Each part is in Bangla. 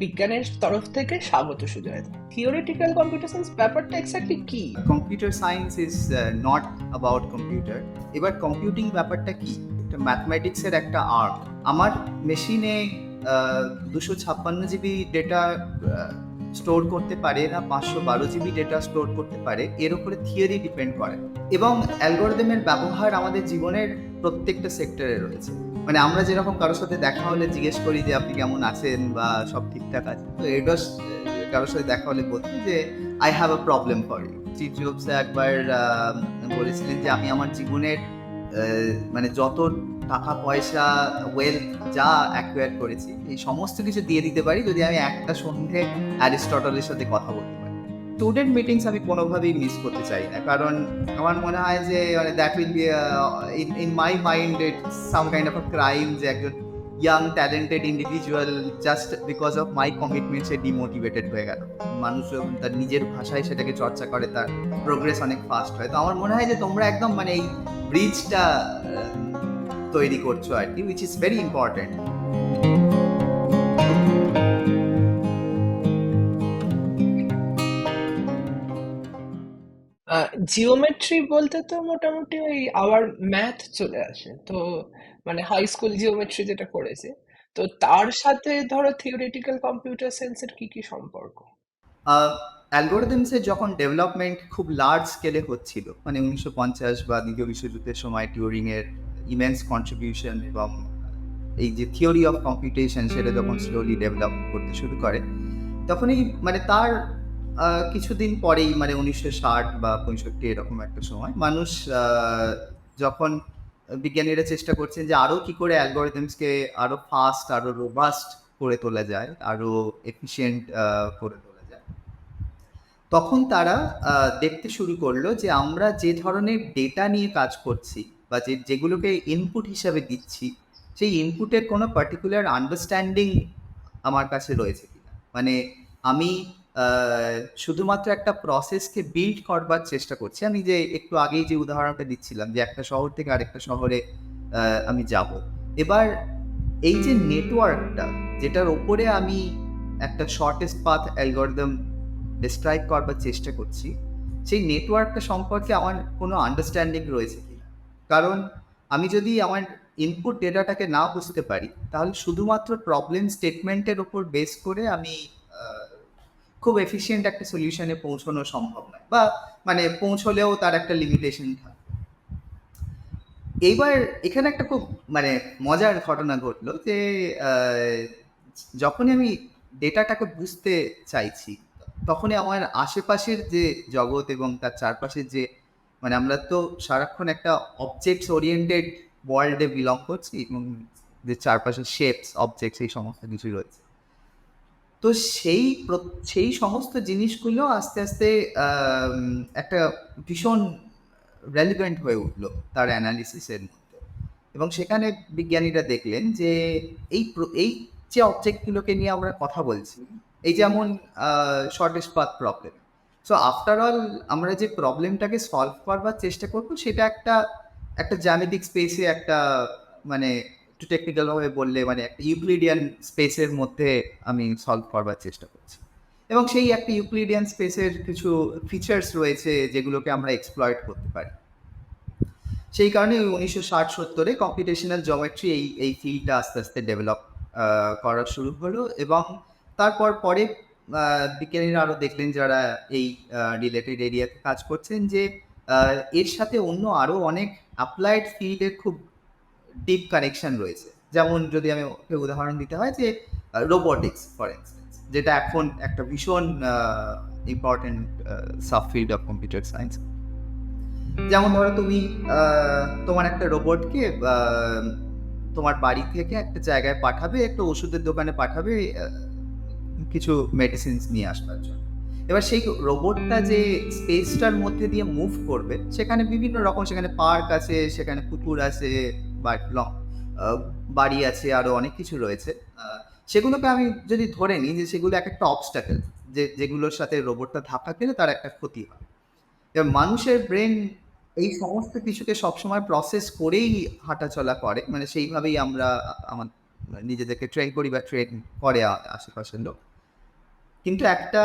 বিজ্ঞানের তরফ থেকে স্বাগত সুজয়দা থিওরিটিক্যাল কম্পিউটার সায়েন্স ব্যাপারটা এক্স্যাক্টলি কি? Computer science is not about computer এবার কম্পিউটিং ব্যাপারটা কি? একটা ম্যাথমেটিক্সের একটা আর্ট আমার মেশিনে দুশো ছাপ্পান্ন জিবি ডেটা স্টোর করতে পারে না, পাঁচশো বারো জিবি ডেটা স্টোর করতে পারে, এর উপরে থিওরি ডিপেন্ড করে। এবং অ্যালগোরিদমের ব্যবহার আমাদের জীবনের প্রত্যেকটা সেক্টরে রয়েছে। মানে আমরা যেরকম কারোর সাথে দেখা হলে জিজ্ঞেস করি যে, আপনি কেমন আছেন? বা সব ঠিকঠাক আছে। তো এটা কারোর সাথে দেখা হলে বলছি যে I have a problem for you Steve Jobs একবার বলেছিলেন যে, আমি আমার জীবনের মানে যত টাকা, পয়সা ওয়েলথ যা অ্যাকোয়ার করেছি, এই সমস্ত কিছু দিয়ে দিতে পারি যদি আমি একটা সন্ধে অ্যারিস্টটলের সাথে কথা পারি স্টুডেন্ট মিটিংস আমি কোনোভাবেই মিস করতে চাই না। কারণ আমার মনে হয় যে মানে that will be in my mind it some kind of a crime যে একজন young talented individual just because of my commitment say demotivated হয়ে গেল। মানুষ তার নিজের ভাষায় সেটাকে চর্চা করে, তার প্রোগ্রেস অনেক ফাস্ট হয়। তো আমার মনে হয় যে তোমরা একদম মানে এই ব্রিজটা তৈরি করছ আর কি উইচ ইজ ভেরি জিওমেট্রি বলতে তো মোটামুটি ওই আওয়ার ম্যাথ চলে আসে। তো মানে হাই স্কুল জিওমেট্রি যেটা করেছে, তো তার সাথে ধরো থিওরিটিক্যাল কম্পিউটার সায়েন্সের কি কি সম্পর্ক? অ্যালগোরিদমসের যখন ডেভেলপমেন্ট খুব লার্জ স্কেলে হচ্ছিল মানে উনিশশো পঞ্চাশ বা দ্বিতীয় বিশ্বযুদ্ধের সময় টিউরিংয়ের ইমেন্স কন্ট্রিবিউশন এবং এই যে থিওরি অফ কম্পিউটেশন সেটা যখন স্লোলি ডেভেলপ করতে শুরু করে, তখনই মানে তার কিছুদিন পরেই মানে উনিশশো ষাট বা পঁয়ষট্টি এরকম একটা সময় মানুষ যখন বিজ্ঞানীরা চেষ্টা করছেন যে আরও কি করে অ্যালগোরিদমসকে আরও ফাস্ট আরও রোবাস্ট করে তোলা যায় আরও এফিসিয়েন্ট করে তোলা যায়। তখন তারা দেখতে শুরু করল যে আমরা যে ধরনের ডেটা নিয়ে কাজ করছি বা যে, যেগুলোকে ইনপুট হিসাবে দিচ্ছি, সেই ইনপুটের কোনো পার্টিকুলার আন্ডারস্ট্যান্ডিং আমার কাছে রয়েছে কিনা। মানে আমি শুধুমাত্র একটা প্রসেসকে বিল্ড করবার চেষ্টা করছি। আমি যে একটু আগেই যে উদাহরণটা দিচ্ছিলাম যে একটা শহর থেকে আরেকটা শহরে আমি যাব। এবার এই যে নেটওয়ার্কটা যেটার ওপরে আমি একটা শর্টেস্ট পাথ অ্যালগোরিদম ডিসক্রাইব করবার চেষ্টা করছি, সেই নেটওয়ার্কটা সম্পর্কে আমার কোনো আন্ডারস্ট্যান্ডিং রয়েছে কিনা? কারণ আমি যদি আমার ইনপুট ডেটাটাকে না বুঝতে পারি, তাহলে শুধুমাত্র প্রবলেম স্টেটমেন্টের ওপর বেস করে আমি খুব এফিসিয়েন্ট একটা সলিউশনে পৌঁছানো সম্ভব নয় বা মানে পৌঁছলেও তার একটা লিমিটেশন থাকবে এইবার এখানে একটা খুব মানে মজার ঘটনা ঘটলো যে যখনই আমি ডেটাটাকে বুঝতে চাইছি, তখনই আমার আশেপাশের যে জগৎ এবং তার চারপাশের যে মানে আমরা তো সারাক্ষণ একটা অবজেক্টস ওরিয়েন্টেড ওয়ার্ল্ডে বিলং করছি এবং যে চারপাশের শেপস অবজেক্টস এই সমস্ত কিছুই রয়েছে। তো সেই সেই সমস্ত জিনিসগুলো আস্তে আস্তে একটা ভীষণ রেলিভেন্ট হয়ে উঠল তার অ্যানালিসিসের মধ্যে। এবং সেখানে বিজ্ঞানীরা দেখলেন যে এই এই যে অবজেক্টগুলোকে নিয়ে আমরা কথা বলছি, এই যেমন shortest path problem so after all আমরা যে প্রবলেমটাকে সলভ করবার চেষ্টা করব, সেটা একটা একটা জ্যামিতিক স্পেসে একটা মানে একটু টেকনিক্যালভাবে বললে মানে একটা ইউক্লিডিয়ান স্পেসের মধ্যে আমি সলভ করবার চেষ্টা করছি। এবং সেই একটা ইউক্লিডিয়ান স্পেসের কিছু ফিচার্স রয়েছে যেগুলোকে আমরা এক্সপ্লয়েট করতে পারি। সেই কারণে উনিশশো ষাট সত্তরে কম্পিটিশনাল জমেট্রি এই এই ফিল্ডটা আস্তে আস্তে ডেভেলপ করা শুরু হলো এবং তারপর পরে বিজ্ঞানীরা আরও দেখলেন যারা এই রিলেটেড এরিয়াতে কাজ করছেন যে এর সাথে অন্য আরও অনেক অ্যাপ্লাইড ফিল্ডের খুব ডিপ কানেকশন রয়েছে। যেমন যদি আমি উদাহরণ দিতে হয় যে রোবোটিক্স ফর ইনস্টেন্স যেটা এখন একটা ভীষণ important subfield of computer science যেমন ধরো তুমি তোমার একটা রোবটকে তোমার বাড়ি থেকে একটা জায়গায় পাঠাবে, একটা ওষুধের দোকানে পাঠাবে কিছু মেডিসিনস নিয়ে আসবার জন্য। এবার সেই রোবটটা যে স্পেসটার মধ্যে দিয়ে মুভ করবে, সেখানে বিভিন্ন রকম, সেখানে পার্ক আছে, সেখানে পুকুর আছে বাড়ি আছে আরও অনেক কিছু রয়েছে। সেগুলোকে আমি যদি ধরে নিই যে সেগুলো এক একটা অবস্টাকেল যে, যেগুলোর সাথে রোবটটা ধাক্কা খেলে তার একটা ক্ষতি হয়। এবার মানুষের ব্রেন এই সমস্ত কিছুকে সবসময় প্রসেস করেই হাঁটাচলা করে। মানে সেইভাবেই আমরা, আমার নিজেদেরকে ট্রেন করি বা ট্রেন করে আশেপাশের লোক। কিন্তু একটা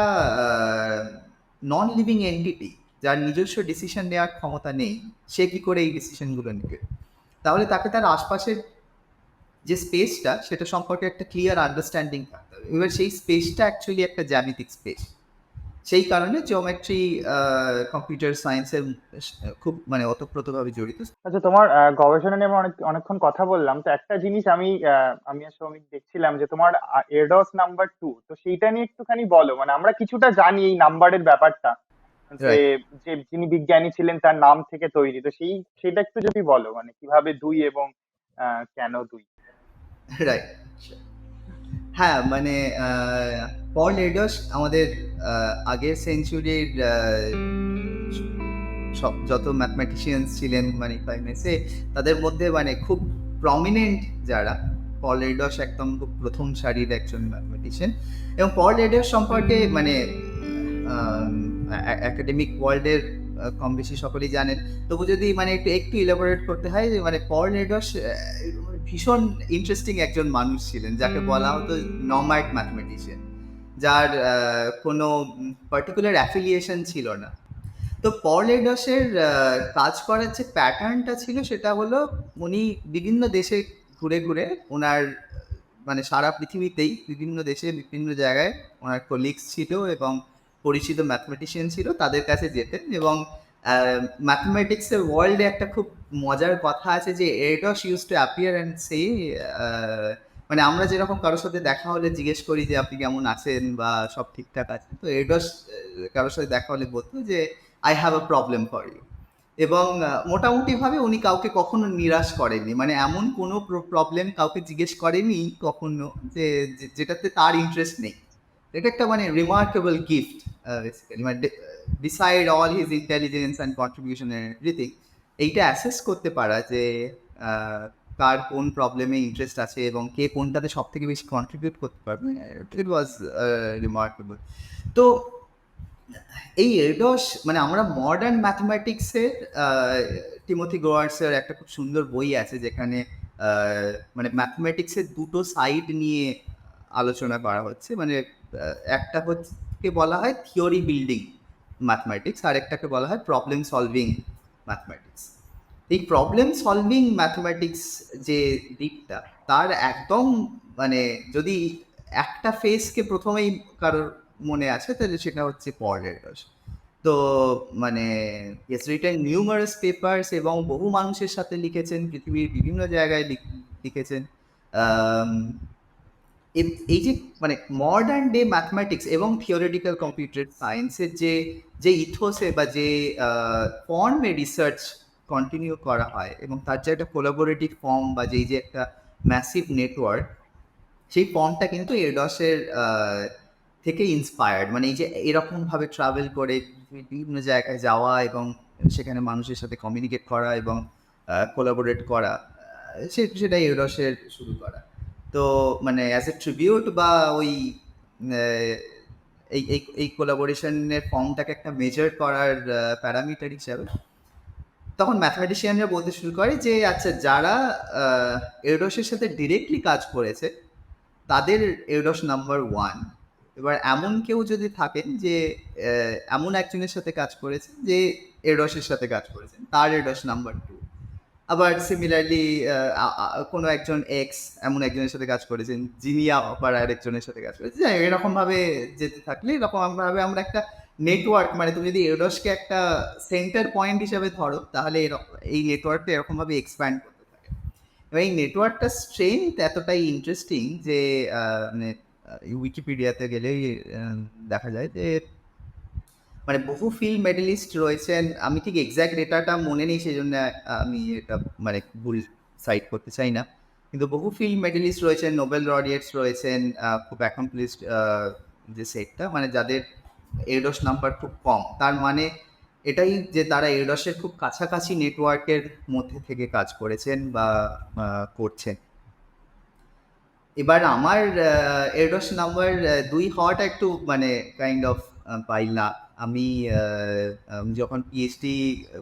নন লিভিং এন্টিটি যার নিজস্ব ডিসিশন নেওয়ার ক্ষমতা নেই, সে কি করে এই ডিসিশনগুলো নেবে? তাহলে তাকে তার আশপাশের যে স্পেসটা সেটা সম্পর্কে একটা ক্লিয়ার আন্ডারস্ট্যান্ডিং থাকতে এবার সেই স্পেসটা অ্যাকচুয়ালি একটা জ্যামিতিক স্পেস সেই কারণে জিওমেট্রি কম্পিউটার সায়েন্সের খুব মানে ওতপ্রোতভাবে জড়িত। আচ্ছা তোমার গবেষণা নিয়ে অনেক, অনেকক্ষণ কথা বললাম। তো একটা জিনিস আমি আমি আর সৌমিক দেখছিলাম যে তোমার এডস নাম্বার টু তো সেইটা নিয়ে একটুখানি বলো। মানে আমরা কিছুটা জানি এই নাম্বারের ব্যাপারটা। যে যে যিনি বিজ্ঞানী ছিলেন তার নাম থেকে তৈরি। তো সেই সেটা একটু যদি বলো মানে কীভাবে দুই এবং কেন দুই? রাইট হ্যাঁ মানে পল এডস আমাদের আগের সেঞ্চুরির সব যত ম্যাথমেটিশিয়ানস ছিলেন মানে ফাইনেসে তাদের মধ্যে মানে খুব প্রমিনেন্ট যারা পল এডস একদম খুব প্রথম সারির একজন ম্যাথমেটিশিয়ান এবং পল এডস সম্পর্কে মানে একাডেমিক ওয়ার্ল্ডের কম বেশি সকলেই জানেন। তবু যদি মানে একটু একটু ইলাবোরেট করতে হয় যে মানে পল এডস ভীষণ ইন্টারেস্টিং একজন মানুষ ছিলেন যাকে বলা হতো নমার্ট ম্যাথমেটিশিয়ান যার কোনো পার্টিকুলার অ্যাফিলিয়েশন ছিল না। তো পল এডসের কাজ করার যে প্যাটার্নটা ছিল সেটা হলো উনি বিভিন্ন দেশে ঘুরে ঘুরে ওনার মানে সারা পৃথিবীতেই বিভিন্ন দেশে বিভিন্ন জায়গায় ওনার কলিগস ছিল এবং পরিচিত ম্যাথমেটিশিয়ান ছিল, তাদের কাছে যেতেন এবং ম্যাথমেটিক্সের ওয়ার্ল্ডে একটা খুব মজার কথা আছে যে ads used to appear and say মানে আমরা যেরকম কারোর সাথে দেখা হলে জিজ্ঞেস করি যে, আপনি কেমন আছেন? বা সব ঠিকঠাক আছে। তো এডস কারোর সাথে দেখা হলে বলতো যে I have a problem for you এবং মোটামুটিভাবে উনি কাউকে কখনো নিরাশ করেননি। মানে এমন কোনো প্রবলেম কাউকে জিজ্ঞেস করেনি কখনো যে- যেটাতে তার ইন্টারেস্ট নেই। এটা একটা মানে রিমার্কেবল গিফট বেসিক্যালি মানে decide all his intelligence and contribution everything এইটা অ্যাসেস করতে পারা যে কার কোন প্রবলেমে ইন্টারেস্ট আছে এবং কে কোনটাতে সব থেকে বেশি কন্ট্রিবিউট করতে পারবে। ইট ওয়াজ রিমার্কেবল তো, এই এডস মানে আমরা মডার্ন ম্যাথমেটিক্সের টিমোথি গোয়ার্সের একটা খুব সুন্দর বই আছে যেখানে মানে ম্যাথমেটিক্সের দুটো সাইড নিয়ে আলোচনা করা হচ্ছে। মানে একটা হচ্ছে বলা হয় থিওরি বিল্ডিং ম্যাথমেটিক্স আর একটাকে বলা হয় প্রবলেম সলভিং ম্যাথমেটিক্স এই প্রবলেম সলভিং ম্যাথমেটিক্স যে দিকটা, তার একদম মানে যদি একটা ফেসকে প্রথমেই কারোর মনে আছে, তাহলে সেটা হচ্ছে পরের তো মানে ইয়েস রিটেন নিউমারাস পেপার্স এবং বহু মানুষের সাথে লিখেছেন, পৃথিবীর বিভিন্ন জায়গায় লিখ- লিখেছেন। এই যে মানে মডার্ন ডে ম্যাথমেটিক্স এবং থিওরিটিক্যাল কম্পিউটার সায়েন্সের যে যে ইথোসে বা যে ফর্মে রিসার্চ কন্টিনিউ করা হয় এবং তার যে একটা কোলাবোরেটিভ ফর্ম বা যেই যে একটা ম্যাসিভ নেটওয়ার্ক সেই ফর্মটা কিন্তু এডসের থেকে ইন্সপায়ার্ড মানে এই যে এরকমভাবে ট্রাভেল করে বিভিন্ন জায়গায় যাওয়া এবং সেখানে মানুষের সাথে কমিউনিকেট করা এবং কোলাবোরেট করা সেটা এডসের শুরু করা। তো মানে অ্যাজ এ ট্রিবিউট বা ওই এই এই এই কোলাবোরেশনের ফর্মটাকে একটা মেজার করার প্যারামিটার হিসাবে, তখন ম্যাথমেটিশিয়ানরা বলতে শুরু করে যে আচ্ছা যারা এডসের সাথে ডিরেক্টলি কাজ করেছে, তাদের এডস নাম্বার ওয়ান এবার এমন কেউ যদি থাকেন যে এমন একজনের সাথে কাজ করেছেন যে এডসের সাথে কাজ করেছেন তার এডস নাম্বার টু আবার সিমিলারলি কোনো একজন এক্স এমন একজনের সাথে কাজ করেছেন, যিনি আবার আরেকজনের সাথে কাজ করেছেন। যাই এরকমভাবে যেতে থাকলে এরকমভাবে আমরা একটা নেটওয়ার্ক মানে তুমি যদি এডসকে একটা সেন্টার পয়েন্ট হিসাবে ধরো, তাহলে এরকম এই নেটওয়ার্কটা এরকমভাবে এক্সপ্যান্ড করতে থাকে। এবং এই নেটওয়ার্কটা স্ট্রেংথ এতটাই ইন্টারেস্টিং যে মানে উইকিপিডিয়াতে গেলেই দেখা যায় যে মানে বহু ফিল্ড মেডেলিস্ট রয়েছেন। আমি ঠিক এক্স্যাক্ট ডেটাটা মনে নেই সেই জন্য আমি এটা মানে ভুল সাইট করতে চাই না। কিন্তু বহু ফিল্ড মেডেলিস্ট রয়েছেন নোবেল লরিয়েটস রয়েছেন খুব অ্যাকমপ্লিশড যে সেটটা মানে যাদের এডস নাম্বার খুব কম। তার মানে এটাই যে তারা এডসের খুব কাছাকাছি নেটওয়ার্কের মধ্যে থেকে কাজ করেছেন বা করছেন। এবার আমার এডস নাম্বার দুই হওয়াটা একটু মানে কাইন্ড অফ পাইল না। আমি যখন পিএইচডি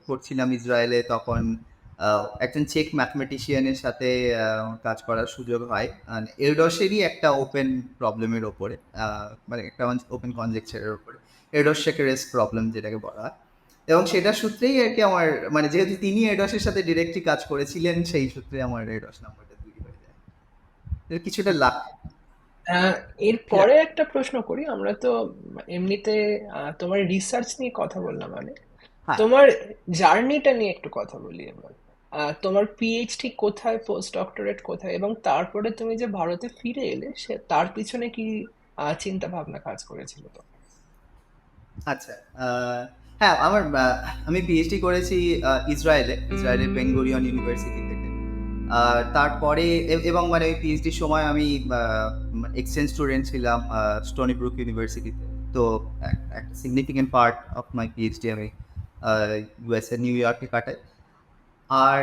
করছিলাম ইসরায়েলে তখন একজন চেক ম্যাথমেটিশিয়ানের সাথে কাজ করার সুযোগ হয়। এরডসেরই একটা ওপেন প্রবলেমের ওপরে মানে একটা ওপেন কনজেকচারের ওপরে। এরডস প্রবলেম যেটাকে বলা হয়। এবং সেটার সূত্রেই আর কি আমার মানে যেহেতু তিনি এডসের সাথে ডিরেক্টলি কাজ করেছিলেন, সেই সূত্রে আমার এডস নাম্বারটা তৈরি হয়ে যায়। কিছুটা লাভ। এরপরে একটা প্রশ্ন করি আমরা তো এমনিতে তোমার রিসার্চ নিয়ে কথা বললাম মানে। হ্যাঁ। তোমার জার্নিটা নিয়ে একটু কথা বলি এবার তোমার পিএইচডি কোথায় পোস্ট ডক্টরেট কোথায় এবং তারপরে তুমি যে ভারতে ফিরে এলে সে তার পিছনে কি চিন্তা ভাবনা কাজ করেছিল তো আচ্ছা হ্যাঁ আমার আমি পিএইচডি করেছি ইসরায়েলে ইসরায়েলের বেঙ্গুরিয়ন ইউনিভার্সিটি থেকে আর তারপরে এবং মানে ওই পিএইচডির সময় আমি এক্সচেঞ্জ স্টুডেন্ট ছিলাম স্টোনি ব্রুক ইউনিভার্সিটিতে তো। একটা significant part of my PhD আমি ইউএসএ নিউ ইয়র্কে কাটাই। আর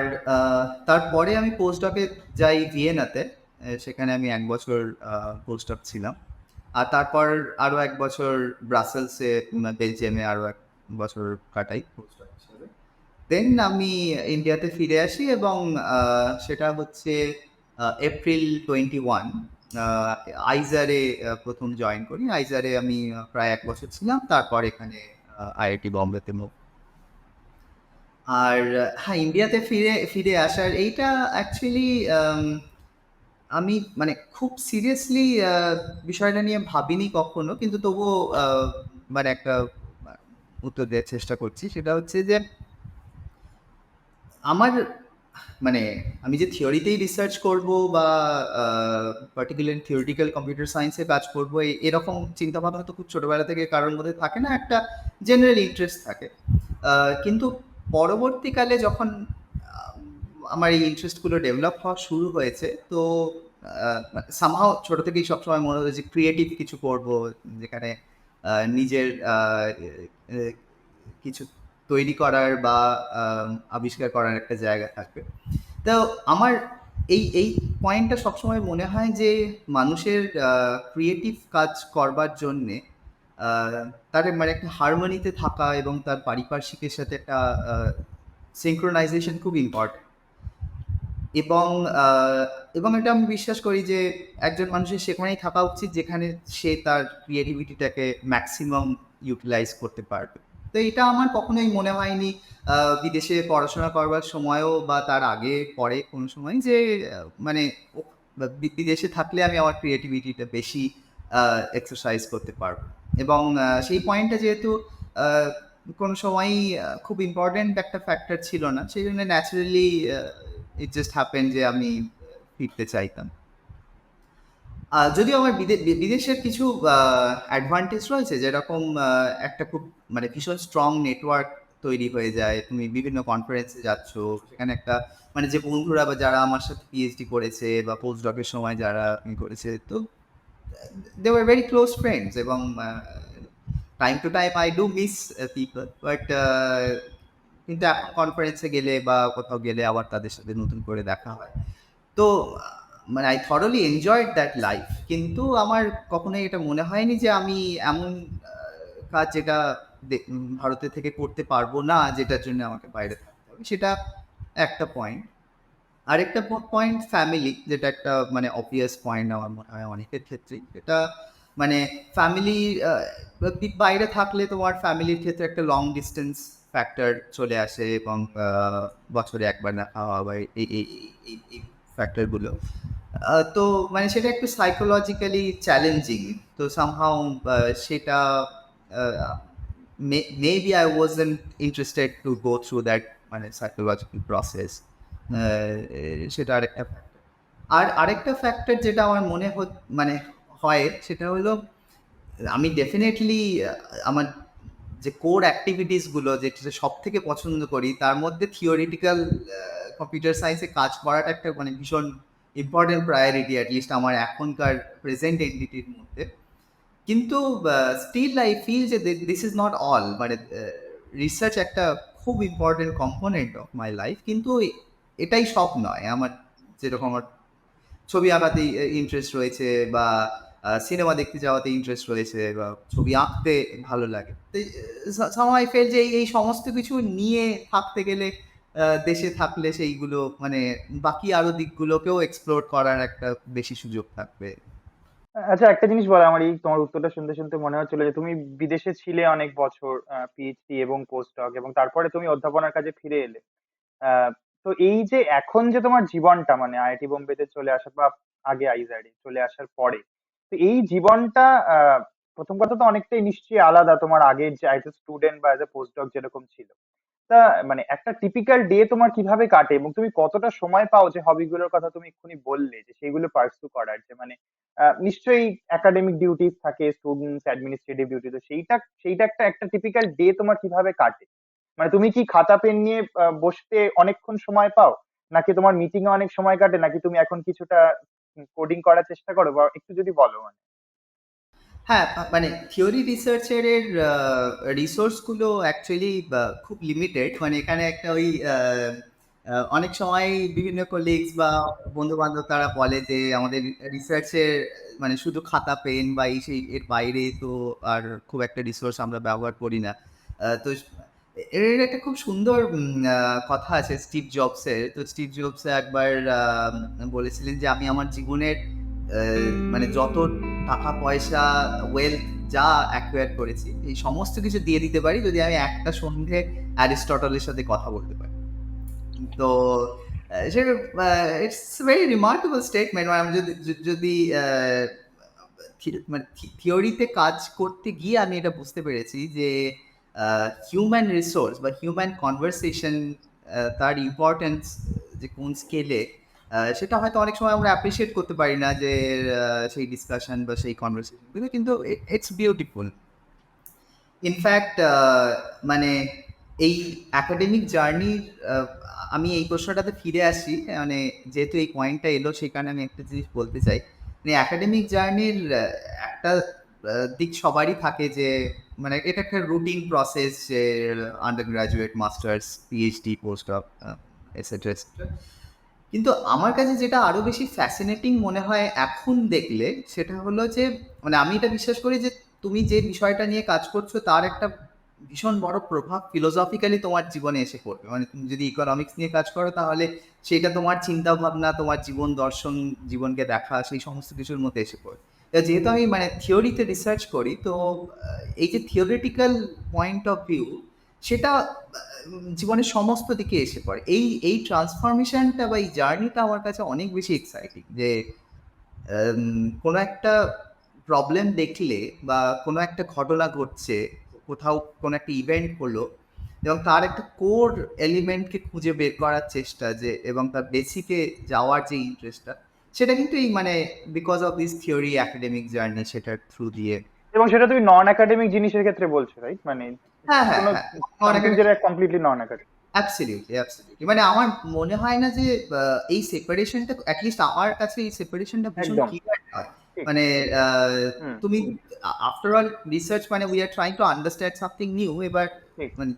তারপরে আমি পোস্ট ডকে যাই ভিয়েনাতে সেখানে আমি এক বছর পোস্ট ডক ছিলাম। আর তারপর আরও এক বছর ব্রাসেলসে বেলজিয়ামে আরও এক বছর কাটাই। হিসেবে দেন আমি ইন্ডিয়াতে ফিরে আসি এবং সেটা হচ্ছে এপ্রিল টোয়েন্টি ওয়ান আইজারে প্রথম জয়েন করি। আইজারে আমি প্রায় এক বছর ছিলাম। তারপর এখানে আইআইটি বম্বেতে মুখ আর হ্যাঁ ইন্ডিয়াতে ফিরে ফিরে আসার এইটা অ্যাকচুয়ালি আমি মানে খুব সিরিয়াসলি বিষয়টা নিয়ে ভাবিনি কখনো। কিন্তু তবুও মানে একটা উত্তর দেওয়ার চেষ্টা করছি। সেটা হচ্ছে যে আমার মানে আমি যে থিওরিতেই রিসার্চ করব বা পার্টিকুলার থিওরিটিক্যাল কম্পিউটার সায়েন্সে কাজ করব এরকম চিন্তা ভাবনা তো খুব ছোটবেলা থেকে কারোর মধ্যে থাকে না, একটা জেনারেল ইন্টারেস্ট থাকে। কিন্তু পরবর্তীকালে যখন আমার এই ইন্টারেস্টগুলো ডেভেলপ হওয়া শুরু হয়েছে, তো সামহাও ছোটো থেকেই সবসময় মনে হতো যে ক্রিয়েটিভ কিছু করব, যেখানে নিজের কিছু তৈরি করার বা আবিষ্কার করার একটা জায়গা থাকবে। তো আমার এই এই পয়েন্টটা সবসময় মনে হয় যে, মানুষের ক্রিয়েটিভ কাজ করবার জন্যে তার মানে একটা হারমোনিতে থাকা এবং তার পারিপার্শ্বিকের সাথে একটা সিঙ্ক্রোনাইজেশন খুব ইম্পর্টেন্ট এবং এবং এটা আমি বিশ্বাস করি যে, একজন মানুষের সেখানেই থাকা উচিত যেখানে সে তার ক্রিয়েটিভিটিটাকে ম্যাক্সিমাম ইউটিলাইজ করতে পারবে। তো এটা আমার কখনোই মনে হয়নি বিদেশে পড়াশোনা করবার সময়ও বা তার আগে, পরে কোনো সময় যে মানে বিদেশে থাকলে আমি আমার ক্রিয়েটিভিটিটা বেশি এক্সারসাইজ করতে পারব। এবং সেই পয়েন্টটা যেহেতু কোনো সময়ই খুব ইম্পর্ট্যান্ট একটা ফ্যাক্টর ছিল না। সেই জন্য ন্যাচারালি ইট জাস্ট হ্যাপেন যে আমি ফিরতে চাইতাম। আহ, যদিও আমার বি- বিদেশের কিছু অ্যাডভান্টেজ রয়েছে যেরকম একটা খুব মানে ভীষণ স্ট্রং নেটওয়ার্ক তৈরি হয়ে যায় তুমি বিভিন্ন কনফারেন্সে যাচ্ছ সেখানে একটা মানে যে বন্ধুরা বা যারা আমার সাথে পিএইচডি করেছে বা পোস্ট ডকের সময় যারা ই করেছে তো they were very close friends এবং time to time I do miss people but কিন্তু কনফারেন্সে গেলে বা কোথাও গেলে আবার তাদের সাথে নতুন করে দেখা হয়। তো মানে I thoroughly enjoyed that life কিন্তু আমার কখনোই এটা মনে হয়নি যে আমি এমন কাজ যেটা ভারতে থেকে করতে পারব না, যেটার জন্য আমাকে বাইরে থাকতে হবে। সেটা একটা পয়েন্ট আরেকটা পয়েন্ট ফ্যামিলি যেটা একটা মানে অবভিয়াস পয়েন্ট আমার মনে হয় অনেকের ক্ষেত্রেই। এটা মানে ফ্যামিলি বাইরে থাকলে তোমার ফ্যামিলির ক্ষেত্রে একটা লং ডিস্টেন্স ফ্যাক্টর চলে আসে এবং বছরে একবার না হওয়া বা এই এই তো মানে সেটা একটু সাইকোলজিক্যালি চ্যালেঞ্জিং তো সামহাও সেটা maybe I was interested to go through that মানে সাইকোলজিক্যাল প্রসেস সেটা আরেকটা factor। আর আরেকটা ফ্যাক্টর যেটা আমার মনে হত- মানে হয়, সেটা হলো, আমি ডেফিনেটলি আমার যে কোর অ্যাক্টিভিটিসগুলো যেটা সব থেকে পছন্দ করি, তার মধ্যে থিওরিটিক্যাল কম্পিউটার সায়েন্সে কাজ করাটা একটা মানে ভীষণ ইম্পর্টেন্ট প্রায়োরিটি অ্যাটলিস্ট আমার এখনকার প্রেজেন্ট এন্টিটির মধ্যে। কিন্তু স্টিল আই ফিল যে দিস ইজ নট অল মানে রিসার্চ একটা খুব important component of my life কিন্তু এটাই সব নয়। আমার যেরকম আমার ছবি আঁকাতে ইন্টারেস্ট রয়েছে বা সিনেমা দেখতে যাওয়াতে ইন্টারেস্ট রয়েছে বা, ছবি আঁকতে ভালো লাগে। সামাই ফেল যে এই- সমস্ত কিছু নিয়ে থাকতে গেলে দেশে থাকলে সেইগুলো মানে বাকি আরও দিকগুলোকেও এক্সপ্লোর করার একটা বেশি সুযোগ থাকবে। আচ্ছা একটা জিনিস বলো আমার এই তোমার উত্তরটা শুনতে শুনতে মনে হচ্ছিল যে তুমি বিদেশে ছিলে অনেক বছর পিএইচডি এবং পোস্টডক এবং তারপরে তুমি অধ্যাপনার কাজে ফিরে এলে। তো এই যে এখন যে তোমার জীবনটা মানে আইআইটি বোম্বেতে চলে আসা বা আগে আইজারে চলে আসার পরে, তো এই জীবনটা প্রথম কথা তো অনেকটাই নিশ্চয়ই আলাদা তোমার আগে যে এ স্টুডেন্ট বা অ্যাজ এ পোস্টডক যেরকম ছিল। তা মানে একটা টিপিক্যাল ডে তোমার কীভাবে কাটে এবং তুমি কতটা সময় পাও যে হবিগুলোর কথা তুমি এক্ষুনি বললে, যে সেইগুলো পার্সু করার, যে মানে নিশ্চয়ই একাডেমিক ডিউটিস থাকে স্টুডেন্টস অ্যাডমিনিস্ট্রেটিভ ডিউটি তো সেইটা সেইটা একটা একটা টিপিক্যাল ডে তোমার কীভাবে কাটে? মানে তুমি কি খাতা, পেন নিয়ে বসতে অনেকক্ষণ সময় পাও? নাকি তোমার মিটিং এ অনেক সময় কাটে? নাকি তুমি এখন কিছুটা কোডিং করার চেষ্টা করো? বা একটু যদি বলো মানে হ্যাঁ মানে থিওরি রিসার্চের রিসোর্সগুলো অ্যাকচুয়ালি খুব লিমিটেড মানে এখানে একটা ওই অনেক সময় বিভিন্ন কলিগস বা বন্ধু বান্ধব তারা বলে যে আমাদের রিসার্চের মানে শুধু খাতা পেন বা এই সেই এর বাইরে তো আর খুব একটা রিসোর্স আমরা ব্যবহার করি না। তো এর একটা খুব সুন্দর কথা আছে স্টিভ জবসের তো স্টিভ জবস একবার বলেছিলেন যে আমি আমার জীবনের মানে যত টাকা, পয়সা ওয়েলথ যা অ্যাকোয়ার করেছি, এই সমস্ত কিছু দিয়ে দিতে পারি যদি আমি একটা সন্ধে অ্যারিস্টটলের সাথে কথা বলতে পারি। তো সে ইটস ভেরি রিমার্কেবল স্টেটমেন্ট মানে আমি যদি যদি মানে থিওরিতে কাজ করতে গিয়ে আমি এটা বুঝতে পেরেছি যে হিউম্যান রিসোর্স বা হিউম্যান কনভারসেশন তার ইম্পর্টেন্স যে কোন স্কেলে সেটা হয়তো অনেক সময় আমরা অ্যাপ্রিসিয়েট করতে পারি না যে সেই ডিসকাশন বা সেই কনভারসেশন কিন্তু ইটস বিউটিফুল ইনফ্যাক্ট মানে এই একাডেমিক জার্নির আমি এই প্রশ্নটাতে ফিরে আসি মানে যেহেতু এই পয়েন্টটা এলো সেখানে আমি একটা জিনিস বলতে চাই। মানে একাডেমিক জার্নির একটা দিক সবারই থাকে যে মানে এটা একটা রুটিন প্রসেস যে undergraduate masters PhD post of etcetera কিন্তু আমার কাছে যেটা আরও বেশি ফ্যাসিনেটিং মনে হয় এখন দেখলে, সেটা হলো যে মানে আমি এটা বিশ্বাস করি যে, তুমি যে বিষয়টা নিয়ে কাজ করছ, তার একটা ভীষণ বড় প্রভাব ফিলোসফিক্যালি তোমার জীবনে এসে পড়বে। মানে তুমি যদি ইকোনমিক্স নিয়ে কাজ করো, তাহলে সেটা তোমার চিন্তা ভাবনা তোমার জীবন দর্শন, জীবনকে দেখা, সেই সমস্ত কিছুর মধ্যে এসে পড়বে। যেহেতু আমি মানে থিওরিতে রিসার্চ করি, তো এই যে থিওরিটিক্যাল পয়েন্ট অফ ভিউ সেটা জীবনের সমস্ত দিকে এসে পড়ে। এই এই ট্রান্সফরমেশনটা বা এই জার্নিটা আমার কাছে অনেক বেশি এক্সাইটিং যে কোনো একটা প্রবলেম দেখলে বা কোনো একটা ঘটনা ঘটছে, কোথাও কোনো একটা ইভেন্ট হলো এবং তার একটা কোর এলিমেন্টকে খুঁজে বের করার চেষ্টা যে, এবং তার বেসিকে যাওয়ার যে ইন্টারেস্টটা সেটা কিন্তু এই মানে because of this theory academic journey সেটার থ্রু দিয়ে। এবং সেটা তুমি নন একাডেমিক জিনিসের ক্ষেত্রে বলছো রাইট মানে হ্যাঁ হ্যাঁ কোনো হ্যাঁ completely non academic absolutely absolutely মানে আমার মনে হয় না যে এই সেপারেশনটা অ্যাটলিস্ট আমার কাছে এই সেপারেশনটা ভীষণ একদম। হয় মানে আহ, তুমি আফটার অল রিসার্চ মানে we are trying to understand something new এবার মানে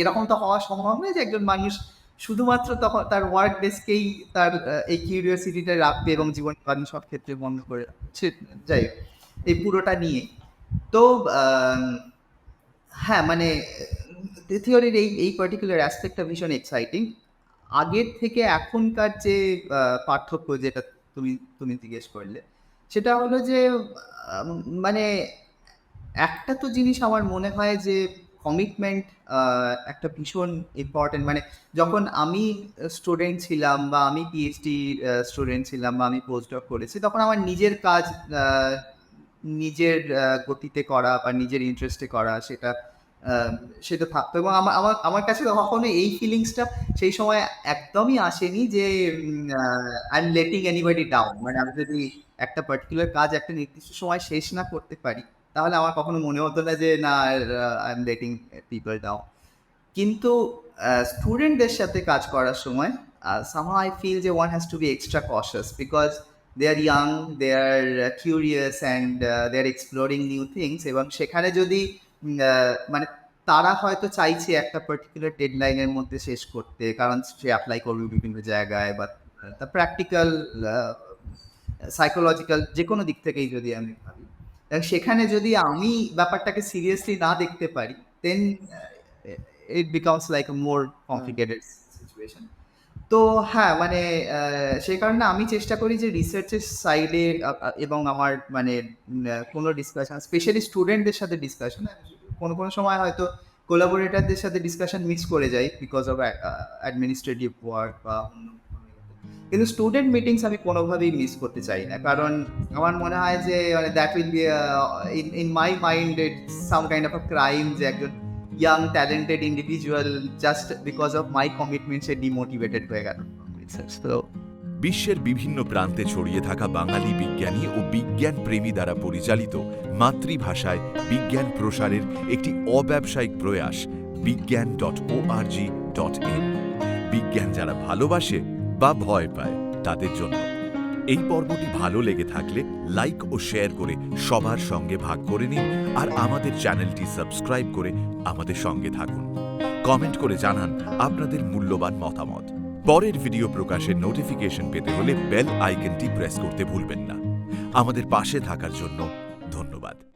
এরকম তো হওয়া সম্ভব নয় যে একজন মানুষ শুধুমাত্র তখন তার ওয়ার্ক ডেস্কেই তার এই কিউরিওসিটিটা রাখবে এবং জীবন বাদী সব ক্ষেত্রে বন্ধ করে যাই এই পুরোটা নিয়ে। তো আম, হ্যাঁ মানে থিওরির এই এই পার্টিকুলার অ্যাসপেক্টটা ভীষণ এক্সাইটিং আগের থেকে এখনকার যে পার্থক্য যেটা তুমি তুমি জিজ্ঞেস করলে, সেটা হলো যে মানে একটা তো জিনিস আমার মনে হয় যে কমিটমেন্ট একটা ভীষণ ইম্পর্টেন্ট মানে যখন আমি স্টুডেন্ট ছিলাম বা আমি পিএইচডি স্টুডেন্ট ছিলাম বা আমি পোস্ট ডক করেছি, তখন আমার নিজের কাজ নিজের গতিতে করা বা নিজের ইন্টারেস্টে করা সেটা সেটা থাকতো। এবং আমার আমার আমার কাছে কখনো এই ফিলিংসটা সেই সময় একদমই আসেনি যে I am letting anybody down মানে আমি যদি একটা পার্টিকুলার কাজ একটা নির্দিষ্ট সময় শেষ না করতে পারি, তাহলে আমার কখনো মনে হতো না যে, না I am letting people down কিন্তু স্টুডেন্টদের সাথে কাজ করার সময় সামহাও আই ফিল যে one has to be extra cautious because they are young they are curious and they are exploring new things এবং সেখানে যদি মানে তারা হয়তো চাইছে একটা পার্টিকুলার ডেডলাইনের মধ্যে শেষ করতে। কারণ সে অ্যাপ্লাই করবে বিভিন্ন জায়গায় বা প্র্যাকটিক্যাল সাইকোলজিক্যাল যে কোনো দিক থেকেই যদি আমি ভাবি। সেখানে যদি আমি ব্যাপারটাকে সিরিয়াসলি না দেখতে পারি then it becomes like more complicated situation তো হ্যাঁ মানে সেই কারণে আমি চেষ্টা করি যে রিসার্চের সাইডে এবং আমার মানে কোনো ডিসকাশন স্পেশালি স্টুডেন্টদের সাথে ডিসকাশন কোনো কোনো সময় হয়তো কোলাবোরেটরদের সাথে ডিসকাশন মিক্স করে যাই বিকজ অফ অ্যাডমিনিস্ট্রেটিভ ওয়ার্ক বা কিন্তু স্টুডেন্ট মিটিংস আমি কোনোভাবেই মিস করতে চাই না। কারণ আমার মনে হয় যে মানে that will be in in my mind it some kind of a crime যে একজন young talented individual just because of my commitment say demotivated হয়ে গেল বিশ্বের বিভিন্ন প্রান্তে ছড়িয়ে থাকা বাঙালি বিজ্ঞানী ও বিজ্ঞান প্রেমী দ্বারা পরিচালিত মাতৃভাষায় বিজ্ঞান প্রসারের একটি অব্যবসায়িক প্রয়াস, বিজ্ঞান ডট ওআরজি ডট ইন বিজ্ঞান যারা ভালোবাসে বা ভয় পায়, তাদের জন্য। এই পর্বটি ভালো লেগে থাকলে লাইক ও শেয়ার করে সবার সঙ্গে ভাগ করে নিন আর আমাদের চ্যানেলটি সাবস্ক্রাইব করে আমাদের সঙ্গে থাকুন। কমেন্ট করে জানান আপনাদের মূল্যবান মতামত। পরের ভিডিও প্রকাশের নোটিফিকেশন পেতে হলে বেল আইকনটি প্রেস করতে ভুলবেন না। আমাদের পাশে থাকার জন্য ধন্যবাদ।